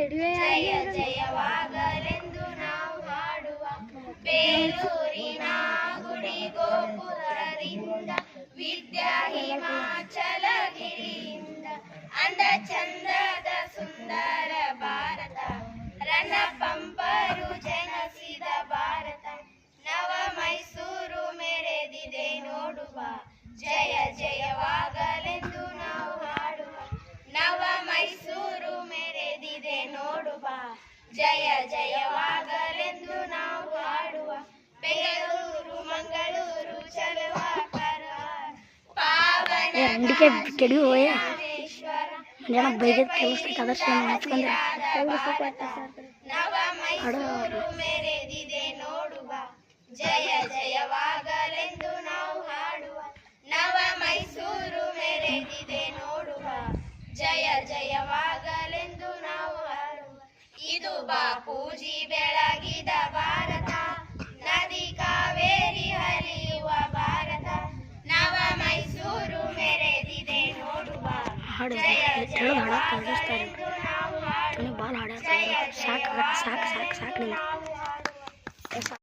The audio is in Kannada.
ಜಯ ಜಯವಾಗಲೆಂದು ನಾವು ಹಾಡುವ ಬೇಲೂರಿನ ಗುಡಿ ಗೋಪುರದಿಂದ ವಿದ್ಯಾ ಹಿಮಾಚಲಗಿರಿಯಿಂದ ಅಂದ ಚಂದದ ಸುಂದರ ಭಾರತ. ರಣ ಪಂಪರು ಜನಿಸಿದ ಭಾರತ. ನವ ಮೈಸೂರು ಮೆರೆದಿದೆ ನೋಡುವ ಜಯ ನೋಡುವ ಜಯ ಜಯವಾಗಲೆಂದು ನಾವು ಹಾಡುವ. ಬೆಂಗಳೂರು ಮಂಗಳೂರು ಚಲುವ ಕರಾರ್. ಪಾವನ ಬೈದೈತೆ ಕೆಲಸ ಅದರ್ಶ ಮುಚ್ಕೊಂಡ್ರೆ ನವ ಮೈಸೂರು ಮೆರೆದಿದೆ ನೋಡುವ. ಜಯ ಜಯವಾಗಲೆಂದು ನಾವು ಹಾಡುವ. ನವ ಮೈಸೂರು ಮೆರೆದಿದೆ ನೋಡುವ. ಜಯ ಜಯವಾಗಲೆಂದು ನಾವು ಇದು ಬಾಪೂಜಿ ಬೆಳಗಿದ ಭಾರತ ನದಿ ಕಾವೇರಿ ಹರಿಯುವ ಭಾರತ ನವ ಮೈಸೂರು ಮೆರೆದಿದೆ ನೋಡುವ ಜಯ ಜಯ ಹಾಡ ಹಾಡುವ ಭಾಳ ಹಾಡ್ಯಾರ ಸಾಕು ಸಾಕು ಸಾಕು ಸಾಕು ನಿಮ್ಗೆ